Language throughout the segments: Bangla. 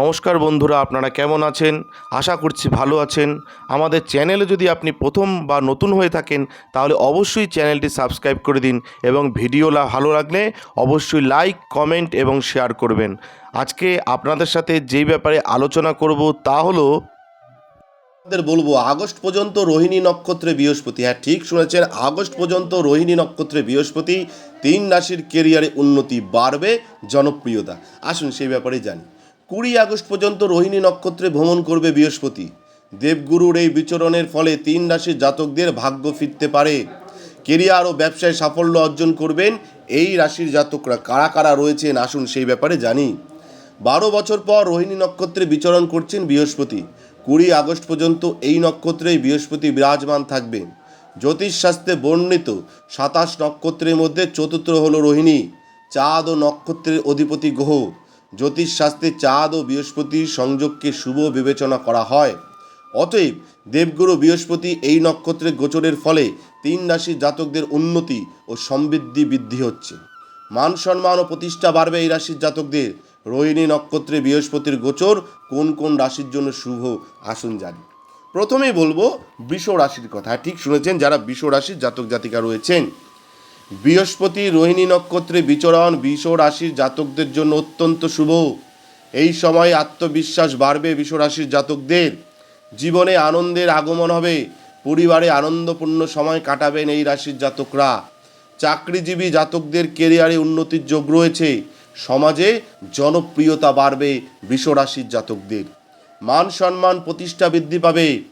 নমস্কার বন্ধুরা, আপনারা কেমন আছেন? আশা করছি ভালো আছেন। আমাদের চ্যানেলে যদি আপনি প্রথম বা নতুন হয়ে থাকেন, তাহলে অবশ্যই চ্যানেলটি সাবস্ক্রাইব করে দিন এবং ভিডিওলা ভালো লাগলে অবশ্যই লাইক, কমেন্ট এবং শেয়ার করবেন। আজকে আপনাদের সাথে যেই ব্যাপারে আলোচনা করব তা হলো, আপনাদের বলব, আগস্ট পর্যন্ত রোহিণী নক্ষত্রে বৃহস্পতি। হ্যাঁ ঠিক শুনেছেন, আগস্ট পর্যন্ত রোহিণী নক্ষত্রে বৃহস্পতি। তিন রাশির কেরিয়ারে উন্নতি বাড়বে, জনপ্রিয়তা। আসুন সেই ব্যাপারে জানি। কুড়ি আগস্ট পর্যন্ত রোহিণী নক্ষত্রে ভ্রমণ করবে বৃহস্পতি। দেবগুরুর এই বিচরণের ফলে তিন রাশির জাতকদের ভাগ্য ফিরতে পারে। কেরিয়ার ও ব্যবসায় সাফল্য অর্জন করবেন এই রাশির জাতকরা। কারা কারা রয়েছেন আসুন সেই ব্যাপারে জানি। বারো বছর পর রোহিণী নক্ষত্রে বিচরণ করছেন বৃহস্পতি। কুড়ি আগস্ট পর্যন্ত এই নক্ষত্রেই বৃহস্পতি বিরাজমান থাকবেন। জ্যোতিষশাস্ত্রে বর্ণিত, সাতাশ নক্ষত্রের মধ্যে চতুর্থ হল রোহিণী। চাঁদ ও নক্ষত্রের অধিপতি গ্রহ। জ্যোতিষশাস্ত্রে চাঁদ ও বৃহস্পতির সংযোগকে শুভ বিবেচনা করা হয়। অতএব দেবগুরু বৃহস্পতি এই নক্ষত্রের গোচরের ফলে তিন রাশির জাতকদের উন্নতি ও সমৃদ্ধি বৃদ্ধি হচ্ছে। মান সম্মান ও প্রতিষ্ঠা বাড়বে এই রাশির জাতকদের। রোহিণী নক্ষত্রে বৃহস্পতির গোচর কোন কোন রাশির জন্য শুভ আসুন জানি। প্রথমেই বলব, বৃষ রাশির কথা। ঠিক শুনেছেন, যারা বৃষ রাশির জাতক জাতিকা রয়েছেন বৃহস্পতি রোহিণী নক্ষত্রে বিচরণ বৃষ রাশির জাতকদের জন্য অত্যন্ত শুভ। এই সময় আত্মবিশ্বাস বাড়বে বৃষ রাশির জাতকদের। জীবনে আনন্দের আগমন হবে। পরিবারে আনন্দপূর্ণ সময় কাটাবেন এই রাশির জাতকরা। চাকরিজীবী জাতকদের কেরিয়ারে উন্নতির যোগ রয়েছে। সমাজে জনপ্রিয়তা বাড়বে বৃষ রাশির জাতকদের। মান সম্মান প্রতিষ্ঠা বৃদ্ধি পাবে।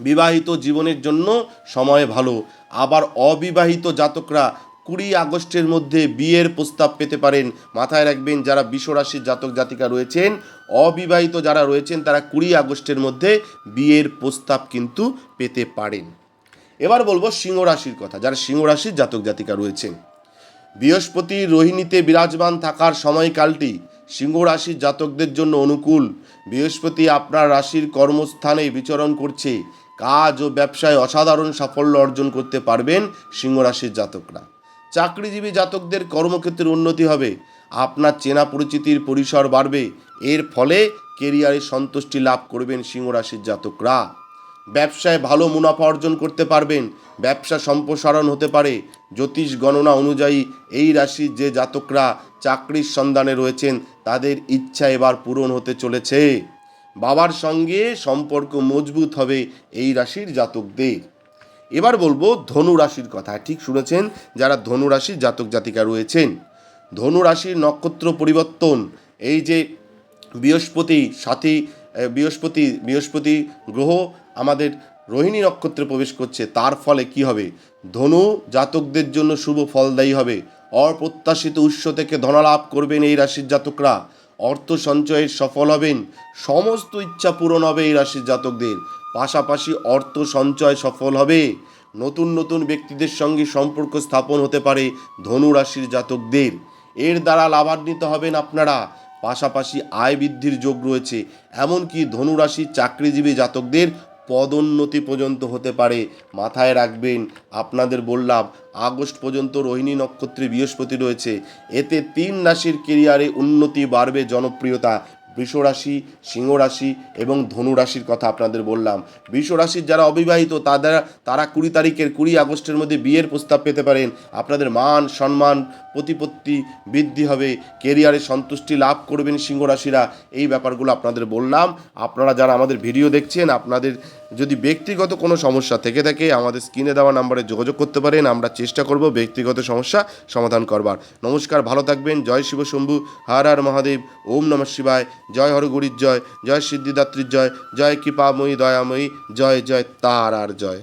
বিবাহিত জীবনের জন্য সময় ভালো। আবার অবিবাহিত জাতকরা কুড়ি আগস্টের মধ্যে বিয়ের প্রস্তাব পেতে পারেন। মাথায় রাখবেন, যারা বিশ্বরাশির জাতক জাতিকা রয়েছেন, অবিবাহিত যারা রয়েছেন, তারা কুড়ি আগস্টের মধ্যে বিয়ের প্রস্তাব কিন্তু পেতে পারেন। এবার বলব সিংহ রাশির কথা, যারা সিংহ রাশির জাতক জাতিকা রয়েছেন। বৃহস্পতি রোহিণীতে বিরাজমান থাকার সময়কালটি সিংহ রাশির জাতকদের জন্য অনুকূল। বৃহস্পতি আপনার রাশির কর্মস্থানে বিচরণ করছে। কাজ ও ব্যবসায় অসাধারণ সাফল্য অর্জন করতে পারবেন সিংহ রাশির জাতকরা। চাকরিজীবী জাতকদের কর্মক্ষেত্রে উন্নতি হবে, আপনার চেনা পরিচিতির পরিসর বাড়বে, এর ফলে কেরিয়ারে সন্তুষ্টি লাভ করবেন সিংহ রাশির জাতকরা। ব্যবসায় ভালো মুনাফা অর্জন করতে পারবেন, ব্যবসা সম্প্রসারণ হতে পারে, জ্যোতিষ গণনা অনুযায়ী এই রাশির যে জাতকরা চাকরির সন্ধানে রয়েছেন, তাদের ইচ্ছা এবার পূরণ হতে চলেছে। বাবার সঙ্গে সম্পর্ক মজবুত হবে এই রাশির জাতকদের। এবার বলব ধনু রাশির কথা। ঠিক শুনেছেন যারা ধনু রাশির জাতক জাতিকা রয়েছেন। ধনু রাশির নক্ষত্র পরিবর্তন, এই যে বৃহস্পতি সাথী বৃহস্পতি বৃহস্পতি গ্রহ আমাদের রোহিণী নক্ষত্রে প্রবেশ করছে, তার ফলে কি হবে? ধনু জাতকদের জন্য শুভ ফলদায়ী হবে। অপ্রত্যাশিত উৎস থেকে ধনলাভ করবেন এই রাশির জাতকরা। অর্থ সঞ্চয়ে সফল হবেন, সমস্ত ইচ্ছা পূরণ হবে এই রাশির জাতকদের। পাশাপাশি অর্থ সঞ্চয় সফল হবে। নতুন নতুন ব্যক্তিদের সঙ্গে সম্পর্ক স্থাপন হতে পারে ধনু রাশির জাতকদের। এর দ্বারা লাভান্বিত হবেন আপনারা। পাশাপাশি আয় বৃদ্ধির যোগ রয়েছে। এমনকি ধনুরাশির চাকরিজীবী জাতকদের পদোন্নতি পর্যন্ত হতে পারে। মাথায় রাখবেন, আপনাদের বললাম, আগস্ট পর্যন্ত রোহিণী নক্ষত্রে বৃহস্পতি রয়েছে। এতে তিন রাশির কেরিয়ারে উন্নতি বাড়বে জনপ্রিয়তা। বৃষরাশি সিংহ রাশি এবং ধনু রাশির কথা আপনাদের বললাম। বৃষরাশির যারা অবিবাহিত, তাদের, তারা কুড়ি তারিখের কুড়ি আগস্টের মধ্যে বিয়ের প্রস্তাব পেতে পারেন। আপনাদের মান, সম্মান, প্রতিপত্তি বৃদ্ধি হবে। কেরিয়ারে সন্তুষ্টি লাভ করবেন সিংহ রাশিরা এই ব্যাপারগুলো আপনাদের বললাম। আপনারা যারা আমাদের ভিডিও দেখছেন, আপনাদের যদি ব্যক্তিগত কোনো সমস্যা থেকে থাকে, আমাদের স্ক্রিনে দেওয়া নাম্বারে যোগাযোগ করতে পারেন। আমরা চেষ্টা করব ব্যক্তিগত সমস্যা সমাধান করবার। নমস্কার, ভালো থাকবেন। জয় শিব শম্ভু। হর হর মহাদেব। ওম নম শিবায়। জয় হরগুরির জয়। জয় সিদ্ধিদাত্রীর জয়। জয় কৃপাময়ী, দয়াময়ী। জয় জয় তার আর জয়।